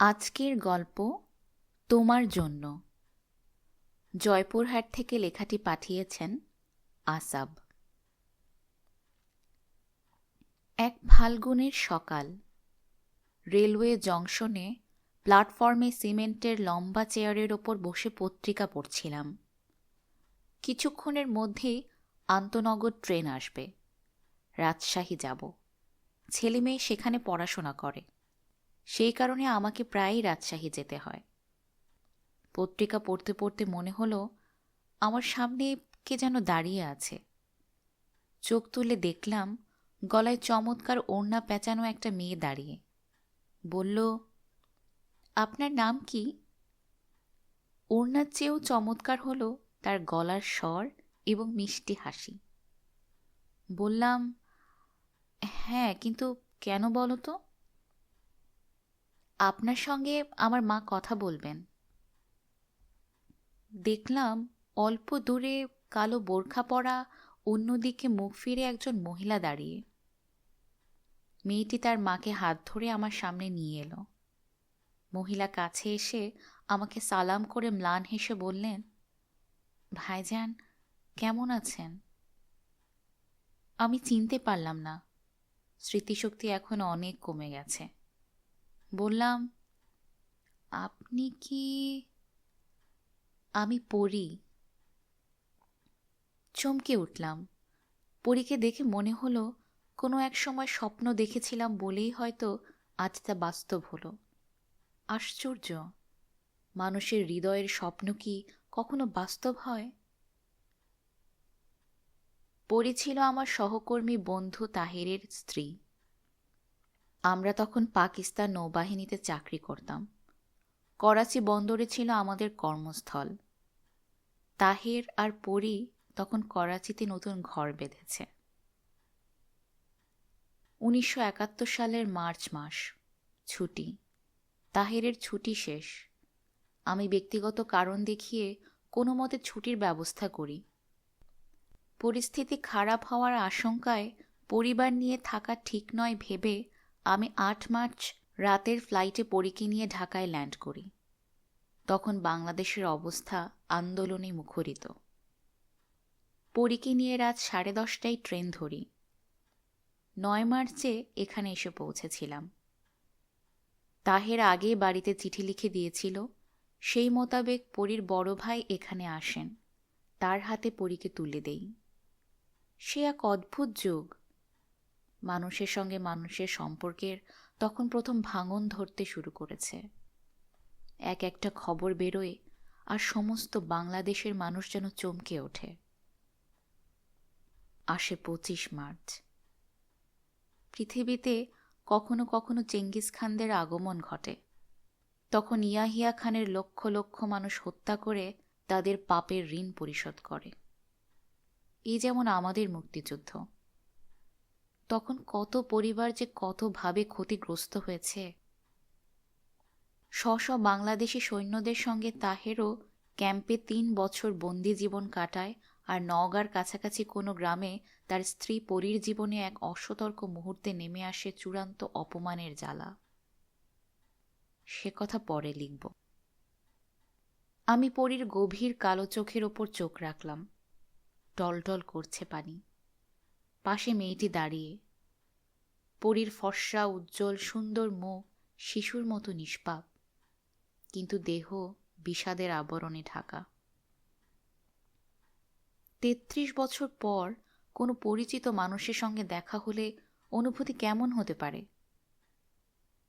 আজকের গল্প তোমার জন্য। জয়পুরহাট থেকে লেখাটি পাঠিয়েছেন আসাব। এক ফাল্গুনের সকাল। রেলওয়ে জংশনে প্ল্যাটফর্মে সিমেন্টের লম্বা চেয়ারের ওপর বসে পত্রিকা পড়ছিলাম। কিছুক্ষণের মধ্যেই আন্তনগর ট্রেন আসবে। রাজশাহী যাব। ছেলে মেয়ে সেখানে পড়াশোনা করে। সেই কারণে আমাকে প্রায়ই রাজশাহী যেতে হয়। পত্রিকা পড়তে পড়তে মনে হলো আমার সামনে কে যেন দাঁড়িয়ে আছে। চোখ তুলে দেখলাম গলায় চমৎকার ওড়না পেঁচানো একটা মেয়ে দাঁড়িয়ে। বলল, আপনার নাম কি? ওড়নার চেয়েও চমৎকার হলো তার গলার স্বর এবং মিষ্টি হাসি। বললাম হ্যাঁ কিন্তু কেন বলো তো? আপনার সঙ্গে আমার মা কথা বলবেন। দেখলাম অল্প দূরে কালো বোরখা পরা অন্যদিকে মুখ ফিরে একজন মহিলা দাঁড়িয়ে। মেয়েটি তার মাকে হাত ধরে আমার সামনে নিয়ে এলো। মহিলা কাছে এসে আমাকে সালাম করে ম্লান হেসে বললেন, ভাইজান, কেমন আছেন? আমি চিনতে পারলাম না। স্মৃতিশক্তি এখন অনেক কমে গেছে। বললাম, আপনি কি আমি পড়ি চমকে উঠলাম। পরীকে দেখে মনে হলো, কোনো এক সময় স্বপ্ন দেখেছিলাম বলেই হয়তো আজ তা বাস্তব হলো। আশ্চর্য, মানুষের হৃদয়ের স্বপ্ন কি কখনো বাস্তব হয়? পরি ছিল আমার সহকর্মী বন্ধু তাহেরের স্ত্রী। আমরা তখন পাকিস্তান নৌবাহিনীতে চাকরি করতাম। করাচি বন্দরে ছিল আমাদের কর্মস্থল। তাহের আর পরি তখন করাচিতে নতুন ঘর বেঁধেছে। উনিশশো একাত্তর সালের মার্চ মাস, ছুটি। তাহেরের ছুটি শেষ। আমি ব্যক্তিগত কারণ দেখিয়ে কোনো মতে ছুটির ব্যবস্থা করি। পরিস্থিতি খারাপ হওয়ার আশঙ্কায় পরিবার নিয়ে থাকা ঠিক নয় ভেবে আমি আট মার্চ রাতের ফ্লাইটে পরীকে নিয়ে ঢাকায় ল্যান্ড করি। তখন বাংলাদেশের অবস্থা আন্দোলনে মুখরিত। পরীকে নিয়ে রাত সাড়ে দশটায় ট্রেন ধরি। নয় মার্চে এখানে এসে পৌঁছেছিলাম। তাহের আগে বাড়িতে চিঠি লিখে দিয়েছিল, সেই মোতাবেক পরীর বড় ভাই এখানে আসেন, তার হাতে পরীকে তুলে দেই। সে এক অদ্ভুত যুগ। মানুষের সঙ্গে মানুষের সম্পর্কের তখন প্রথম ভাঙন ধরতে শুরু করেছে। এক একটা খবর বেরোয় আর সমস্ত বাংলাদেশের মানুষ যেন চমকে ওঠে। আসে পঁচিশ মার্চ। পৃথিবীতে কখনো কখনো চেঙ্গিস খানদের আগমন ঘটে। তখন ইয়াহিয়া খানের লক্ষ লক্ষ মানুষ হত্যা করে তাদের পাপের ঋণ পরিশোধ করে। এই যেমন আমাদের মুক্তিযুদ্ধ তখন কত পরিবার যে কতভাবে ক্ষতিগ্রস্ত হয়েছে। স্ব বাংলাদেশি সৈন্যদের সঙ্গে তাহেরও ক্যাম্পে তিন বছর বন্দি জীবন কাটায় আর নওগাঁর কাছাকাছি কোনো গ্রামে তার স্ত্রী পরীর জীবনে এক অসতর্ক মুহূর্তে নেমে আসে চূড়ান্ত অপমানের জ্বালা। সে কথা পরে লিখব। আমি পরীর গভীর কালো চোখের ওপর চোখ রাখলাম। টলটল করছে পানি। পাশে মেয়েটি দাঁড়িয়ে। পরীর ফর্সা, উজ্জ্বল, সুন্দর মুখ শিশুর মতো নিষ্পাপ, কিন্তু দেহ বিষাদের আবরণে ঢাকা। তেত্রিশ বছর পর কোনো পরিচিত মানুষের সঙ্গে দেখা হলে অনুভূতি কেমন হতে পারে?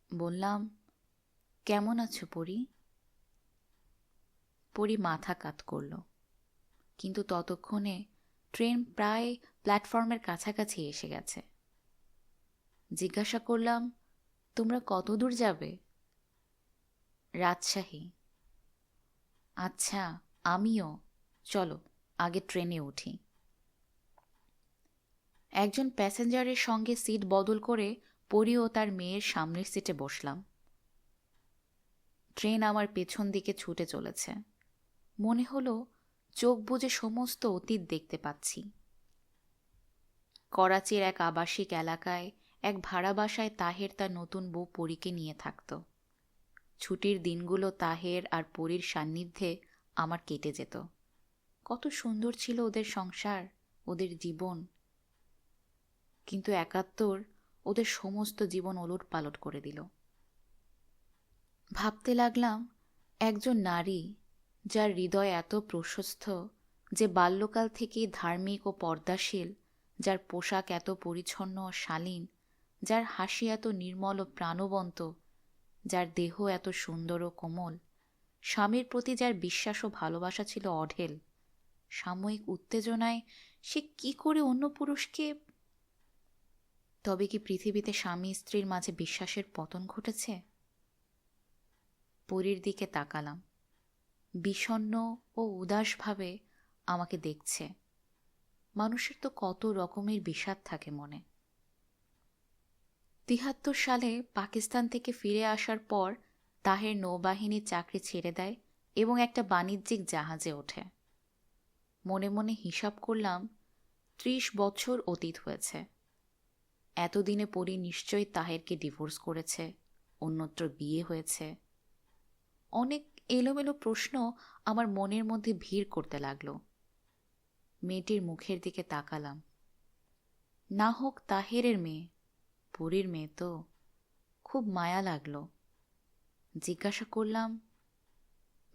বললাম, কেমন আছো পরি? পরি মাথা কাত করল, কিন্তু ততক্ষণে ট্রেন প্রায় প্ল্যাটফর্মের কাছাকাছি এসে গেছে। জিজ্ঞাসা করলাম, তোমরা কত দূর যাবে? রাজশাহী। আচ্ছা আমিও। চলো, আগে ট্রেনে উঠি। একজন প্যাসেঞ্জারের সঙ্গে সিট বদল করে পরি ও তার মেয়ের সামনের সিটে বসলাম। ট্রেন আমার পেছন দিকে ছুটে চলেছে। মনে হলো চোখ বুঝে সমস্ত অতীত দেখতে পাচ্ছি। করাচির এক আবাসিক এলাকায় এক ভাড়া বাসায় তাহের তার নতুন বউ পরীকে নিয়ে থাকত। ছুটির দিনগুলো তাহের আর পরীর সান্নিধ্যে আমার কেটে যেত। কত সুন্দর ছিল ওদের সংসার, ওদের জীবন। কিন্তু একাত্তর ওদের সমস্ত জীবন ওলট পালট করে দিল। ভাবতে লাগলাম, একজন নারী যার হৃদয় এত প্রশস্ত যে বাল্যকাল থেকেই ধার্মিক ও পর্দাশীল, যার পোশাক এত পরিচ্ছন্ন ও শালীন, যার হাসি এত নির্মল ও প্রাণবন্ত, যার দেহ এত সুন্দর ও কোমল, স্বামীর প্রতি যার বিশ্বাস ও ভালোবাসা ছিল অঢেল, সাময়িক উত্তেজনায় সে কি করে অন্য পুরুষকে? তবে কি পৃথিবীতে স্বামী স্ত্রীর মাঝে বিশ্বাসের পতন ঘটেছে? পরীর দিকে তাকালাম। বিষণ্ন ও উদাসভাবে আমাকে দেখছে। মানুষের তো কত রকমের বিষাদ থাকে মনে। তিহাত্তর সালে পাকিস্তান থেকে ফিরে আসার পর তাহের নৌবাহিনীর চাকরি ছেড়ে দেয় এবং একটা বাণিজ্যিক জাহাজে ওঠে। মনে মনে হিসাব করলাম, ত্রিশ বছর অতীত হয়েছে। এতদিনে পরি নিশ্চয়ই তাহেরকে ডিভোর্স করেছে, অন্যত্র বিয়ে হয়েছে। অনেক এলোমেলো প্রশ্ন আমার মনের মধ্যে ভিড় করতে লাগল। মেয়েটির মুখের দিকে তাকালাম। না হোক তাহেরের মেয়ে, পরীর মেয়ে তো। খুব মায়া লাগল। জিজ্ঞাসা করলাম,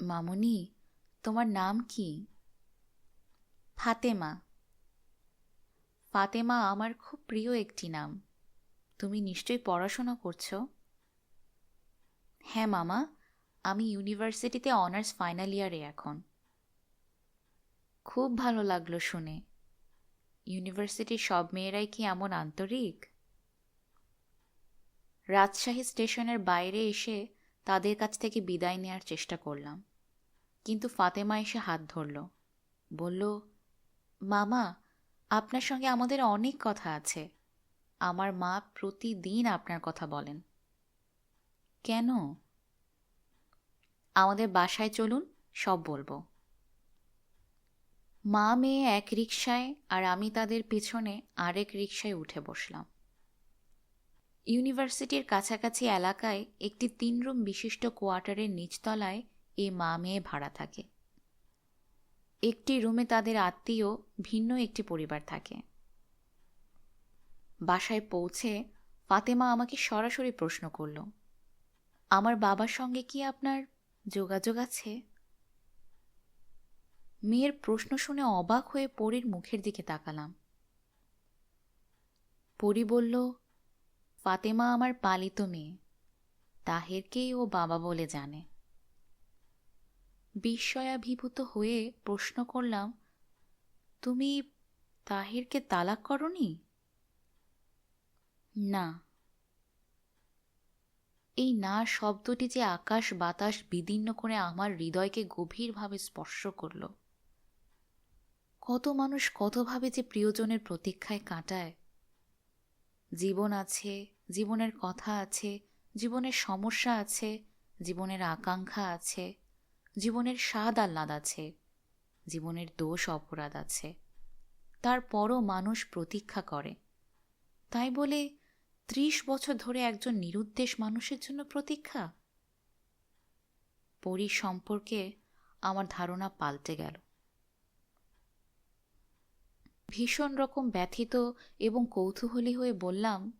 মামনি, তোমার নাম কি? ফাতেমা। ফাতেমা আমার খুব প্রিয় একটি নাম। তুমি নিশ্চয়ই পড়াশোনা করছ? হ্যাঁ মামা। আমি ইউনিভার্সিটিতে অনার্স ফাইনাল ইয়ারে এখন। খুব ভালো লাগল শুনে। ইউনিভার্সিটির সব মেয়েরাই কি এমন আন্তরিক? রাজশাহী স্টেশনের বাইরে এসে তাদের কাছ থেকে বিদায় নেওয়ার চেষ্টা করলাম। কিন্তু ফাতেমা এসে হাত ধরল। বলল, মামা, আপনার সঙ্গে আমাদের অনেক কথা আছে। আমার মা প্রতিদিন আপনার কথা বলেন। কেন? আমাদের বাসায় চলুন, সব বলব। মা মেয়ে এক রিকশায় আর আমি তাদের পিছনে আরেক রিকশায় উঠে বসলাম। ইউনিভার্সিটির কাছাকাছি এলাকায় একটি তিন রুম বিশিষ্ট কোয়ার্টারের নিচতলায় এই মা মেয়ে ভাড়া থাকে। একটি রুমে তাদের আত্মীয়, ভিন্ন একটি পরিবার থাকে। বাসায় পৌঁছে ফাতেমা আমাকে সরাসরি প্রশ্ন করল, আমার বাবার সঙ্গে কি আপনার যোগাযোগ আছে? মেয়ের প্রশ্ন শুনে অবাক হয়ে পরীর মুখের দিকে তাকালাম। পরি বলল, ফাতেমা আমার পালিত মেয়ে। তাহেরকেই ও বাবা বলে জানে। বিস্ময়াভিভূত হয়ে প্রশ্ন করলাম, তুমি তাহেরকে তালাক করনি? না। এই না শব্দটি যে আকাশ বাতাস বিদীর্ণ করে আমার হৃদয়কে গভীরভাবে স্পর্শ করল। কত মানুষ কতভাবে যে প্রিয়জনের প্রতীক্ষায় কাটায়। জীবন আছে, জীবনের কথা আছে, জীবনের সমস্যা আছে, জীবনের আকাঙ্ক্ষা আছে, জীবনের স্বাদ আহ্লাদ আছে, জীবনের দোষ অপরাধ আছে। তারপরও মানুষ প্রতীক্ষা করে। তাই বলে ত্রিশ বছর ধরে একজন নিরুদ্দেশ মানুষের জন্য প্রতীক্ষা? পরি সম্পর্কে আমার ধারণা পাল্টে গেল। ভীষণ রকম ব্যথিত এবং কৌতূহলী হয়ে বললাম,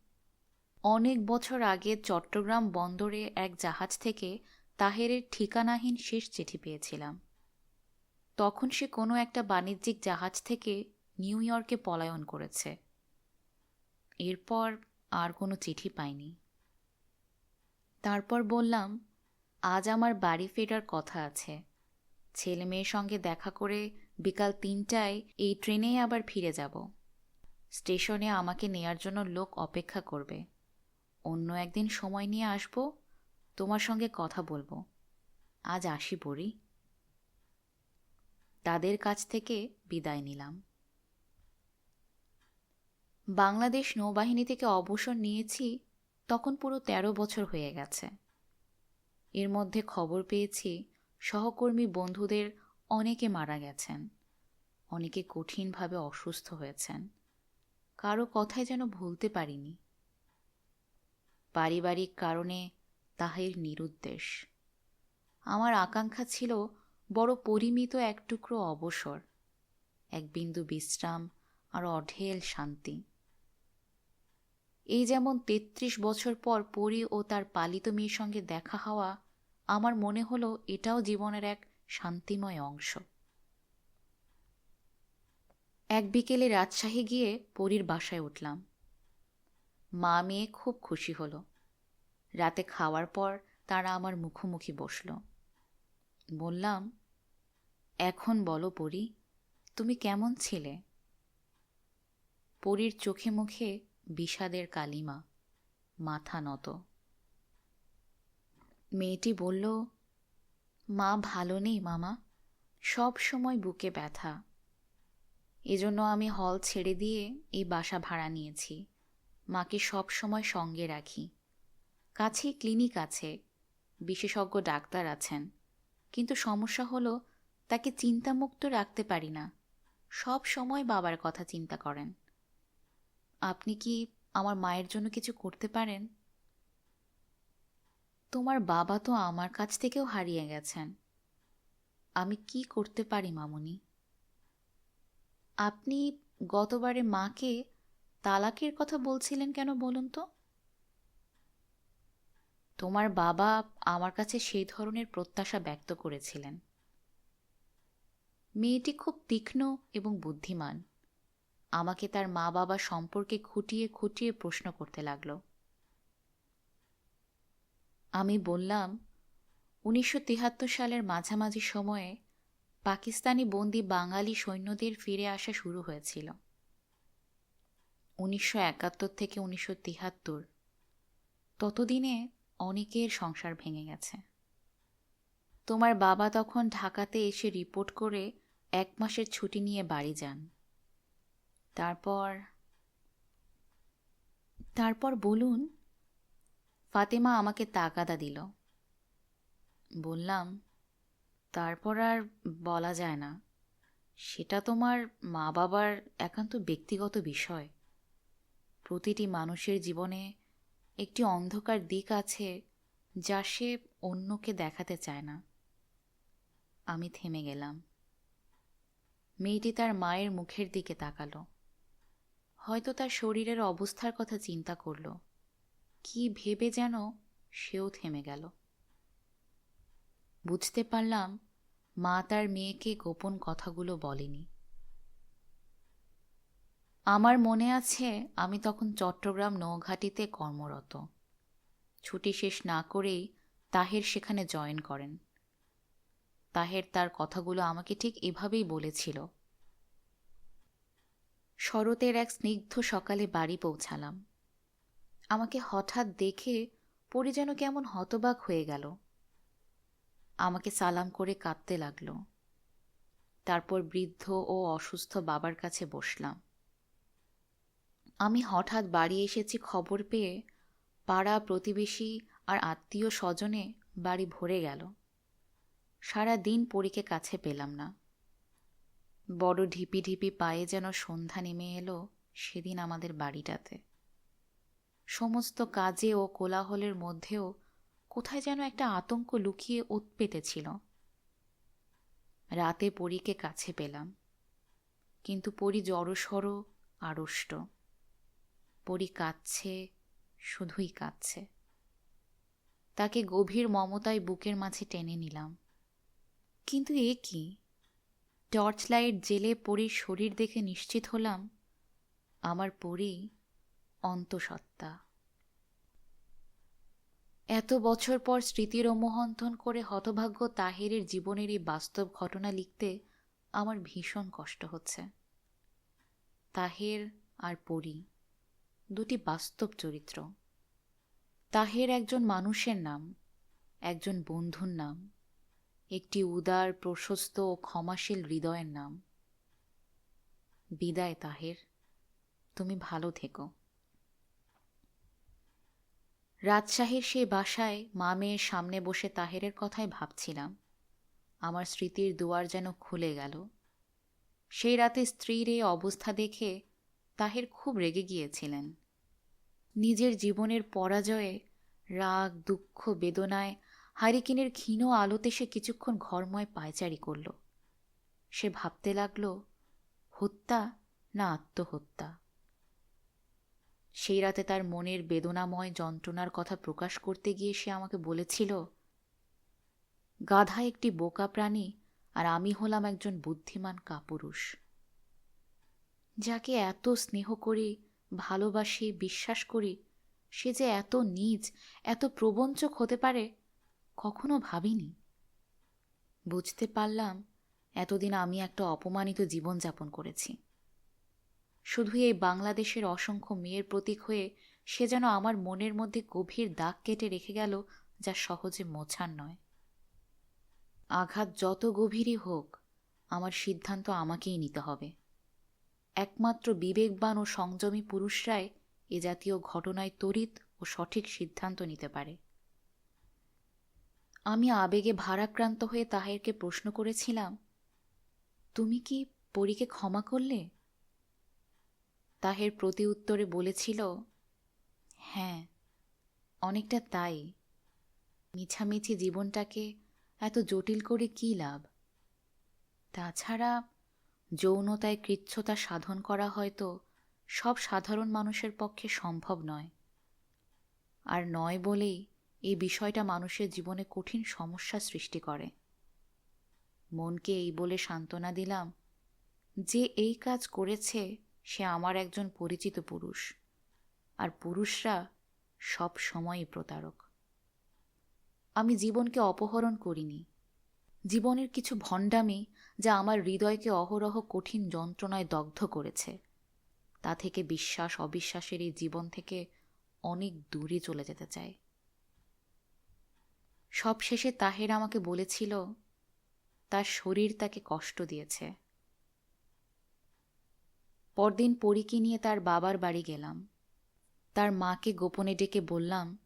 অনেক বছর আগে চট্টগ্রাম বন্দরে এক জাহাজ থেকে তাহেরের ঠিকানাহীন শেষ চিঠি পেয়েছিলাম। তখন সে কোনো একটা বাণিজ্যিক জাহাজ থেকে নিউ ইয়র্কে পলায়ন করেছে। এরপর আর কোনো চিঠি পাইনি। তারপর বললাম, আজ আমার বাড়ি ফেরার কথা আছে। ছেলে মেয়ের সঙ্গে দেখা করে বিকাল তিনটায় এই ট্রেনেই আবার ফিরে যাব। স্টেশনে আমাকে নেয়ার জন্য লোক অপেক্ষা করবে। অন্য একদিন সময় নিয়ে আসব, তোমার সঙ্গে কথা বলব। আজ আসি পড়ি তাদের কাছ থেকে বিদায় নিলাম। বাংলাদেশ নৌবাহিনী থেকে অবসর নিয়েছি, তখন পুরো ১৩ বছর হয়ে গেছে। এর মধ্যে খবর পেয়েছি, সহকর্মী বন্ধুদের অনেকে মারা গেছেন, অনেকে কঠিনভাবে অসুস্থ হয়েছেন। কারও কথায় যেন ভুলতে পারিনি। পারিবারিক কারণে তাহের নিরুদ্দেশ। আমার আকাঙ্ক্ষা ছিল বড় পরিমিত এক টুকরো অবসর, এক বিন্দু বিশ্রাম আর অঢেল শান্তি। এই যেমন তেত্রিশ বছর পর পরি ও তার পালিত মেয়ের সঙ্গে দেখা হওয়া আমার মনে হলো এটাও জীবনের এক শান্তিময় অংশ। এক বিকেলে রাজশাহী গিয়ে পরীর বাসায় উঠলাম। মা মেয়ে খুব খুশি হলো। রাতে খাওয়ার পর তারা আমার মুখোমুখি বসল। বললাম, এখন বলো পরি, তুমি কেমন ছিলে? পরীর চোখে মুখে বিষাদের কালিমা, মাথা নত। মেয়েটি বলল, মা ভালো নেই মামা, সব সময় বুকে ব্যথা। এজন্য আমি হল ছেড়ে দিয়ে এই বাসা ভাড়া নিয়েছি। মাকে সব সময় সঙ্গে রাখি। কাছেই ক্লিনিক আছে, বিশেষজ্ঞ ডাক্তার আছেন। কিন্তু সমস্যা হলো, তাকে চিন্তামুক্ত রাখতে পারি না। সব সময় বাবার কথা চিন্তা করেন। আপনি কি আমার মায়ের জন্য কিছু করতে পারেন? তোমার বাবা তো আমার কাছ থেকেও হারিয়ে গেছেন। আমি কি করতে পারি, মামুনি? আপনি গতবারে মাকে তালাকের কথা বলছিলেন কেন বলুন তো? তোমার বাবা আমার কাছে সেই ধরনের প্রত্যাশা ব্যক্ত করেছিলেন। মেয়েটি খুব তীক্ষ্ণ এবং বুদ্ধিমান। আমাকে তার মা বাবা সম্পর্কে খুঁটিয়ে খুঁটিয়ে প্রশ্ন করতে লাগল। আমি বললাম, উনিশশো সালের মাঝামাঝি সময়ে পাকিস্তানি বন্দি বাঙালি সৈন্যদের ফিরে আসা শুরু হয়েছিল। উনিশশো একাত্তর থেকে উনিশশো ততদিনে অনেকের সংসার ভেঙে গেছে। তোমার বাবা তখন ঢাকাতে এসে রিপোর্ট করে এক মাসের ছুটি নিয়ে বাড়ি যান। তারপর তারপর বলুন, ফাতেমা আমাকে তাকাদা দিল। বললাম, তারপর আর বলা যায় না। সেটা তোমার মা বাবার একান্ত ব্যক্তিগত বিষয়। প্রতিটি মানুষের জীবনে একটি অন্ধকার দিক আছে যা সে অন্যকে দেখাতে চায় না। আমি থেমে গেলাম। মেয়েটি তার মায়ের মুখের দিকে তাকালো। হয়তো তার শরীরের অবস্থার কথা চিন্তা করল। কি ভেবে যেন সেও থেমে গেল। বুঝতে পারলাম মা তার মেয়েকে গোপন কথাগুলো বলেনি। আমার মনে আছে আমি তখন চট্টগ্রাম নৌঘাটিতে কর্মরত। ছুটি শেষ না করেই তাহের সেখানে জয়েন করেন। তাহের তার কথাগুলো আমাকে ঠিক এভাবেই বলেছিল। শরতের এক স্নিগ্ধ সকালে বাড়ি পৌঁছালাম। আমাকে হঠাৎ দেখে পরি যেন কেমন হতবাক হয়ে গেল। আমাকে সালাম করে কাঁদতে লাগল। তারপর বৃদ্ধ ও অসুস্থ বাবার কাছে বসলাম। আমি হঠাৎ বাড়ি এসেছি খবর পেয়ে পাড়া প্রতিবেশী আর আত্মীয় স্বজনে বাড়ি ভরে গেল। সারা দিন পরীকে কাছে পেলাম না। বড় ঢিপি ঢিপি পায়ে যেন সন্ধ্যা নেমে এলো সেদিন আমাদের বাড়িটাতে। সমস্ত কাজে ও কোলাহলের মধ্যেও কোথায় যেন একটা আতঙ্ক লুকিয়ে উৎপেতেছিল রাতে পরীকে কাছে পেলাম, কিন্তু পরি জড়সড়, আড়ষ্ট। পরি কাঁদছে, শুধুই কাঁদছে। তাকে গভীর মমতায় বুকের মাঝে টেনে নিলাম। কিন্তু এ কি? টর্চ লাইট জেলে পরীর শরীর দেখে নিশ্চিত হলাম, আমার পরি অন্তঃসত্ত্বা। এত বছর পর স্মৃতির মোহন্থন করে হতভাগ্য তাহেরের জীবনের এই বাস্তব ঘটনা লিখতে আমার ভীষণ কষ্ট হচ্ছে। তাহের আর পরি দুটি বাস্তব চরিত্র। তাহের একজন মানুষের নাম, একজন বন্ধুর নাম একটি উদার, প্রশস্ত ও ক্ষমাশীল হৃদয়ের নাম। বিদায় তাহের, তুমি ভালো থেকো। রাজশাহীর সেই বাসায় মা মেয়ের সামনে বসে তাহেরের কথাই ভাবছিলাম। আমার স্মৃতির দুয়ার যেন খুলে গেল। সেই রাতে স্ত্রীর এই অবস্থা দেখে তাহের খুব রেগে গিয়েছিলেন। নিজের জীবনের পরাজয়ে রাগ, দুঃখ, বেদনায় হারিকেনের ক্ষীণ আলোতে সে কিছুক্ষণ ঘরময় পায়চারি করল। সে ভাবতে লাগল, হত্যা না আত্মহত্যা? সেই রাতে তার মনের বেদনাময় যন্ত্রণার কথা প্রকাশ করতে গিয়ে সে আমাকে বলেছিল গাধা একটি বোকা প্রাণী আর আমি হলাম একজন বুদ্ধিমান কাপুরুষ। যাকে এত স্নেহ করি, ভালোবাসি, বিশ্বাস করি, সে যে এত নিজ, এত প্রবঞ্চক হতে পারে কখনো ভাবিনি। বুঝতে পারলাম এতদিন আমি একটা অপমানিত জীবনযাপন করেছি। শুধু এই বাংলাদেশের অসংখ্য মেয়ের প্রতীক হয়ে সে যেন আমার মনের মধ্যে গভীর দাগ কেটে রেখে গেল যা সহজে মোছার নয়। আঘাত যত গভীরই হোক, আমার সিদ্ধান্ত আমাকেই নিতে হবে। একমাত্র বিবেকবান ও সংযমী পুরুষরাই এ জাতীয় ঘটনায় তড়িৎ ও সঠিক সিদ্ধান্ত নিতে পারে। আমি আবেগে ভারাক্রান্ত হয়ে তাহেরকে প্রশ্ন করেছিলাম, তুমি কি পরীকে ক্ষমা করলে? তাহের প্রতি উত্তরে বলেছিল হ্যাঁ অনেকটা তাই। মিছামিছি জীবনটাকে এত জটিল করে কী লাভ? তাছাড়া যৌনতায় কৃচ্ছতা সাধন করা হয়তো সব সাধারণ মানুষের পক্ষে সম্ভব নয়। আর নয় বলেই এই বিষয়টা মানুষের জীবনে কঠিন সমস্যা সৃষ্টি করে। মনকে এই বলে সান্ত্বনা দিলাম যে এই কাজ করেছে সে আমার একজন পরিচিত পুরুষ, আর পুরুষরা সব সময়ই প্রতারক। আমি জীবনকে অপহরণ করিনি। জীবনের কিছু ভণ্ডামি যা আমার হৃদয়কে অহরহ কঠিন যন্ত্রণায় দগ্ধ করেছে, তা থেকে বিশ্বাস অবিশ্বাসের এই জীবন থেকে অনেক দূরে চলে যেতে চায়। সব শেষে তাহের আমাকে বলেছিল, তার শরীর তাকে কষ্ট দিয়েছে। পরদিন পরীকে নিয়ে তার বাবার বাড়ি গেলাম। তার মাকে গোপনে ডেকে বললাম,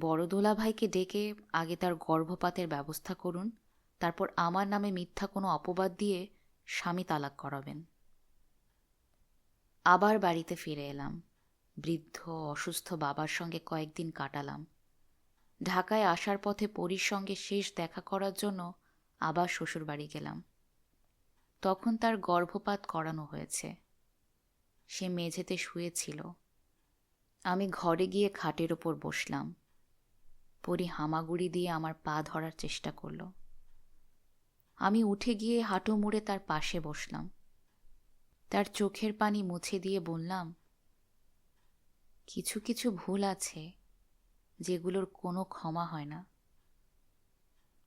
বড় দোলা ভাইকে ডেকে আগে তার গর্ভপাতের ব্যবস্থা করুন, তারপর আমার নামে মিথ্যা কোনো অপবাদ দিয়ে স্বামী তালাক করাবেন। আবার বাড়িতে ফিরে এলাম। বৃদ্ধ, অসুস্থ বাবার সঙ্গে কয়েকদিন কাটালাম। ঢাকায় আসার পথে পরীর সঙ্গে শেষ দেখা করার জন্য আবার শ্বশুরবাড়ি গেলাম। তখন তার গর্ভপাত করানো হয়েছে। সে মেঝেতে শুয়েছিল। আমি ঘরে গিয়ে খাটের ওপর বসলাম। পরি হামাগুড়ি দিয়ে আমার পা ধরার চেষ্টা করল। আমি উঠে গিয়ে হাঁটু মুড়ে তার পাশে বসলাম। তার চোখের পানি মুছে দিয়ে বললাম, কিছু কিছু ভুল আছে। যেগুলোর কোনো ক্ষমা হয় না।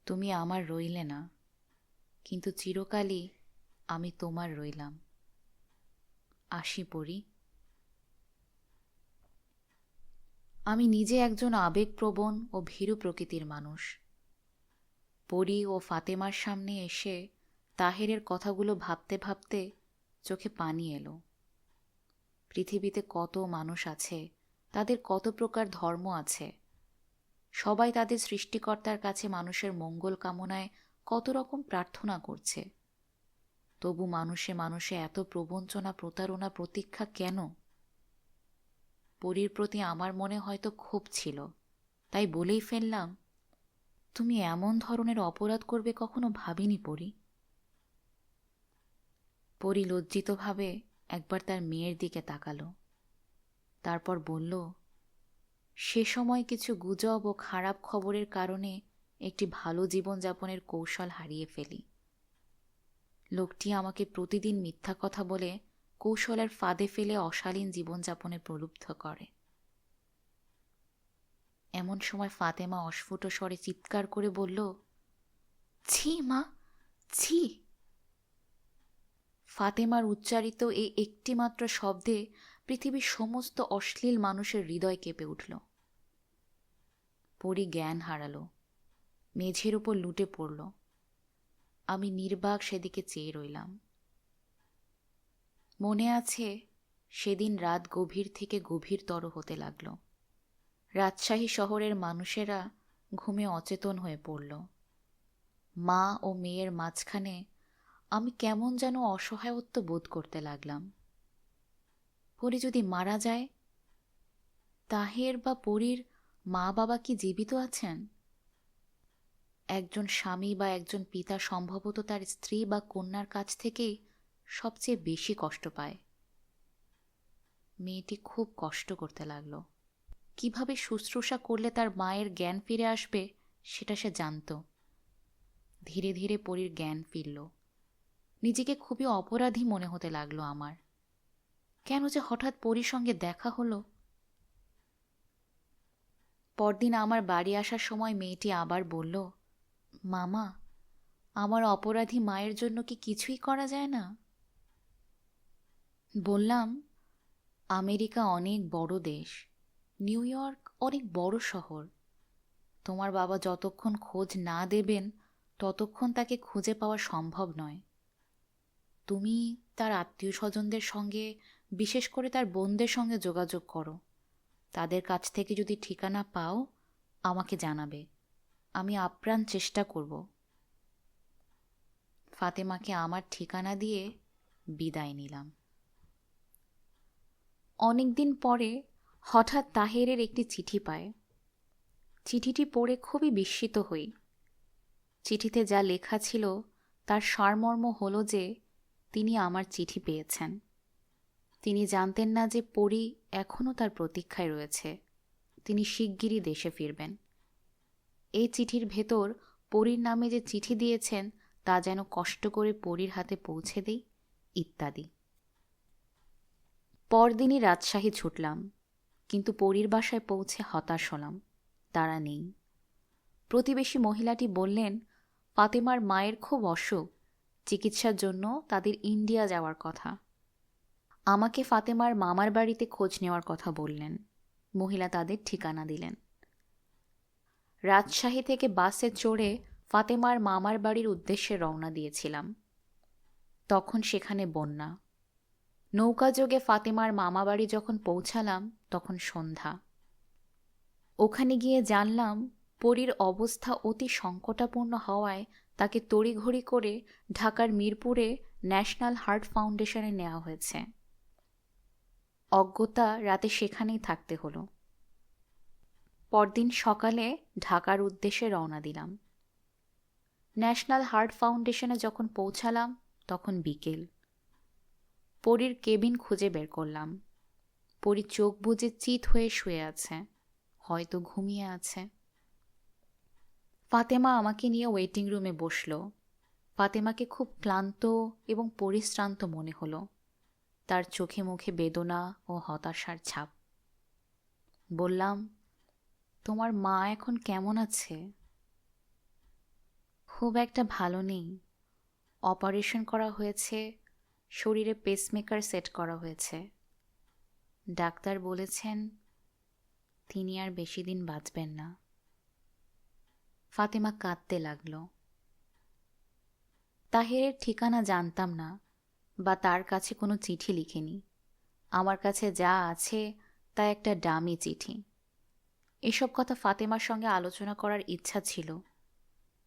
তুমি আমার রইলে না, কিন্তু চিরকালই আমি তোমার রইলাম। আসি পড়ি। আমি নিজে একজন আবেগপ্রবণ ও ভীরু প্রকৃতির মানুষ। পরি ও ফাতেমার সামনে এসে তাহেরের কথাগুলো ভাবতে ভাবতে চোখে পানি এলো। পৃথিবীতে কত মানুষ আছে, তাদের কত প্রকার ধর্ম আছে সবাই তাদের সৃষ্টিকর্তার কাছে মানুষের মঙ্গল কামনায় কত রকম প্রার্থনা করছে। তবু মানুষে মানুষে এত প্রবঞ্চনা, প্রতারণা, প্রতীক্ষা কেন? পরীর প্রতি আমার মনে হয়তো ক্ষোভ ছিল। তাই বলেই ফেললাম, তুমি এমন ধরনের অপরাধ করবে কখনো ভাবিনি পড়ি পরি লজ্জিতভাবে একবার তার মেয়ের দিকে তাকালো। তারপর বলল সে সময় কিছু গুজব ও খারাপ খবরের কারণে একটি ভালো জীবনযাপনের কৌশল হারিয়ে ফেলি। লোকটি আমাকে প্রতিদিন মিথ্যা কথা বলে কৌশলের ফাঁদে ফেলে অশালীন জীবনযাপনে প্রলুব্ধ করে। এমন সময় ফাতেমা অস্ফুট স্বরে চিৎকার করে বলল, ছি, মা, ছি! ফাতেমার উচ্চারিত এই একটিমাত্র শব্দে পৃথিবীর সমস্ত অশ্লীল মানুষের হৃদয় কেঁপে উঠল। পরি জ্ঞান হারালো, মেঝের উপর লুটে পড়ল। আমি নির্বাক সেদিকে চেয়ে রইলাম। মনে আছে, সেদিন রাত গভীর থেকে গভীরতর হতে লাগল। রাজশাহী শহরের মানুষেরা ঘুমে অচেতন হয়ে পড়ল। মা ও মেয়ের মাঝখানে আমি কেমন যেন অসহায়ত্ব বোধ করতে লাগলাম। পরি যদি মারা যায়, তাহের বা পরীর মা বাবা কি জীবিত আছেন? একজন স্বামী বা একজন পিতা সম্ভবত তার স্ত্রী বা কন্যার কাছ থেকেই সবচেয়ে বেশি কষ্ট পায়। মেয়েটি খুব কষ্ট করতে লাগল। কীভাবে শুশ্রূষা করলে তার মায়ের জ্ঞান ফিরে আসবে, সেটা সে জানত। ধীরে ধীরে পরীর জ্ঞান ফিরল। নিজেকে খুবই অপরাধী মনে হতে লাগল আমার। কেন যে হঠাৎ পরীর সঙ্গে দেখা হলো? পরদিন আমার বাড়ি আসার সময় মেয়েটি আবার বলল, মামা, আমার অপরাধী মায়ের জন্য কি কিছুই করা যায় না? বললাম, আমেরিকা অনেক বড় দেশ, নিউ ইয়র্ক অনেক বড় শহর। তোমার বাবা যতক্ষণ খোঁজ না দেবেন, ততক্ষণ তাকে খুঁজে পাওয়া সম্ভব নয়। তুমি তার আত্মীয় স্বজনদের সঙ্গে বিশেষ করে তার বোনদের সঙ্গে যোগাযোগ করো। তাদের কাছ থেকে যদি ঠিকানা পাও, আমাকে জানাবে। আমি আপ্রাণ চেষ্টা করব। ফাতেমাকে আমার ঠিকানা দিয়ে বিদায় নিলাম। অনেকদিন পরে হঠাৎ তাহেরের একটি চিঠি পায়। চিঠিটি পড়ে খুবই বিস্মিত হই। চিঠিতে যা লেখা ছিল, তার সারমর্ম হল যে, তিনি আমার চিঠি পেয়েছেন। তিনি জানতেন না যে পরি এখনও তার প্রতীক্ষায় রয়েছে। তিনি শিগগিরই দেশে ফিরবেন। এই চিঠির ভেতর পরীর নামে যে চিঠি দিয়েছেন, তা যেন কষ্ট করে পরীর হাতে পৌঁছে দেই, ইত্যাদি। পরদিনই রাজশাহী ছুটলাম, কিন্তু পরীর বাসায় পৌঁছে হতাশ হলাম, তারা নেই। প্রতিবেশী মহিলাটি বললেন, ফাতেমার মায়ের খুব অসুখ, চিকিৎসার জন্য তাদের ইন্ডিয়া যাওয়ার কথা। আমাকে ফাতেমার মামার বাড়িতে খোঁজ নেওয়ার কথা বললেন। মহিলা তাদের ঠিকানা দিলেন। রাজশাহী থেকে বাসে চড়ে ফাতেমার মামার বাড়ির উদ্দেশ্যে রওনা দিয়েছিলাম। তখন সেখানে বন্যা। নৌকাযোগে ফাতেমার মামা বাড়ি যখন পৌঁছালাম, তখন সন্ধ্যা। ওখানে গিয়ে জানলাম, পরীর অবস্থা অতি সংকটাপূর্ণ হওয়ায় তাকে তড়িঘড়ি করে ঢাকার মিরপুরে ন্যাশনাল হার্ট ফাউন্ডেশনে নেওয়া হয়েছে। অজ্ঞতা রাতে সেখানেই থাকতে হলো। পরদিন সকালে ঢাকার উদ্দেশ্যে রওনা দিলাম। ন্যাশনাল হার্ট ফাউন্ডেশনে যখন পৌঁছালাম, তখন বিকেল। পরীর কেবিন খুঁজে বের করলাম। পরী চোখ বুজে চিত হয়ে শুয়ে আছে, হয়তো ঘুমিয়ে আছে। ফাতেমা আমাকে নিয়ে ওয়েটিং রুমে বসল। ফাতেমাকে খুব ক্লান্ত এবং পরিশ্রান্ত মনে হলো। তার চোখে মুখে বেদনা ও হতাশার ছাপ। বললাম, তোমার মা এখন কেমন আছে? খুব একটা ভালো নেই। অপারেশন করা হয়েছে, শরীরে পেসমেকার সেট করা হয়েছে। ডাক্তার বলেছেন, তিনি আর বেশি দিন বাঁচবেন না। ফাতেমা কাঁদতে লাগল। তাহেরের ঠিকানা জানতাম না। বা তার কাছে কোনো চিঠি লিখিনি। আমার কাছে যা আছে তা একটা ডামি চিঠি। এসব কথা ফাতেমার সঙ্গে আলোচনা করার ইচ্ছা ছিল।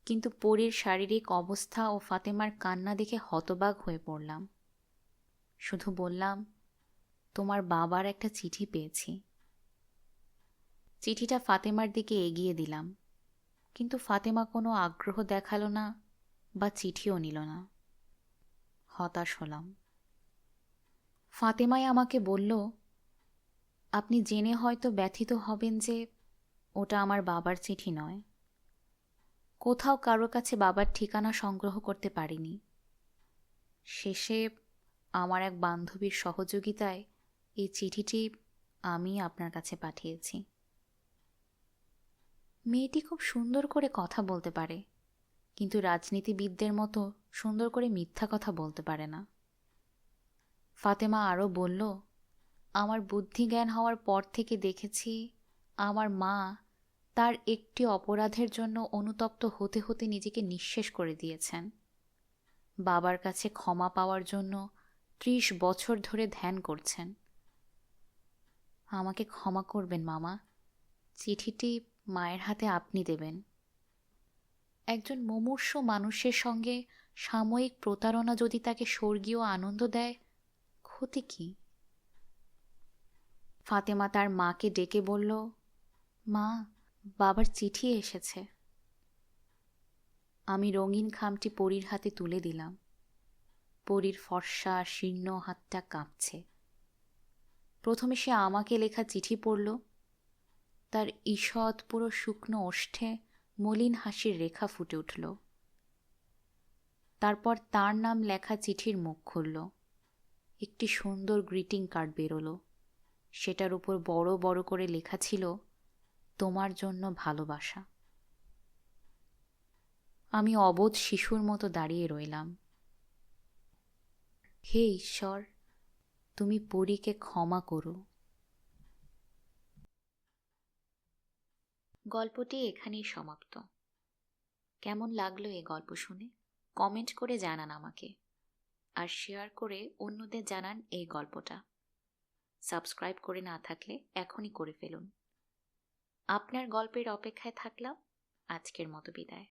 কিন্তু পরীর শারীরিক অবস্থা ও ফাতেমার কান্না দেখে হতবাক হয়ে পড়লাম। শুধু বললাম, তোমার বাবার একটা চিঠি পেয়েছি। চিঠিটা ফাতেমার দিকে এগিয়ে দিলাম। কিন্তু ফাতেমা কোনো আগ্রহ দেখাল না বা চিঠিও নিল না। হতাশ হলাম। ফাতেমাই আমাকে বলল, আপনি জেনে হয়তো ব্যথিত হবেন যে ওটা আমার বাবার চিঠি নয়। কোথাও কারও কাছে বাবার ঠিকানা সংগ্রহ করতে পারিনি। শেষে আমার এক বান্ধবীর সহযোগিতায় এই চিঠিটি আমি আপনার কাছে পাঠিয়েছি। মেয়েটি খুব সুন্দর করে কথা বলতে পারে, কিন্তু রাজনীতিবিদদের মতো সুন্দর করে মিথ্যা কথা বলতে পারে না। ফাতেমা আরও বলল, আমার বুদ্ধি জ্ঞান হওয়ার পর থেকে দেখেছি আমার মা তার একটি অপরাধের জন্য অনুতপ্ত হতে হতে নিজেকে নিঃশেষ করে দিয়েছেন। বাবার কাছে ক্ষমা পাওয়ার জন্য ত্রিশ বছর ধরে ধ্যান করছেন। আমাকে ক্ষমা করবেন মামা। চিঠিটি মায়ের হাতে আপনি দেবেন। একজন মুমূর্ষ মানুষের সঙ্গে সাময়িক প্রতারণা যদি তাকে স্বর্গীয় আনন্দ দেয়, ক্ষতি কি? ফাতেমা তার মাকে ডেকে বলল, মা, বাবার চিঠি এসেছে। আমি রঙিন খামটি পরীর হাতে তুলে দিলাম। পরীর ফর্সা, শীর্ণ হাতটা কাঁপছে। প্রথমে সে আমাকে লেখা চিঠি পড়ল। তার ঈষৎ পুরো শুকনো ওষ্ঠে মলিন হাসির রেখা ফুটে উঠল। তারপর তার নাম লেখা চিঠির মুখ খুলল। একটি সুন্দর গ্রিটিং কার্ড বেরোলো। সেটার উপর বড় বড় করে লেখা ছিল, তোমার জন্য ভালোবাসা। আমি অবোধ শিশুর মতো দাঁড়িয়ে রইলাম। হে ঈশ্বর, তুমি পরীকে ক্ষমা করো। গল্পটি এখানেই সমাপ্ত। কেমন লাগল এই গল্প শুনে? কমেন্ট করে জানান আমাকে। আর শেয়ার করে অন্যদের জানান এই গল্পটা। সাবস্ক্রাইব করে না থাকলে এখনই করে ফেলুন। আপনার গল্পের অপেক্ষায় থাকলাম। আজকের মতো বিদায়।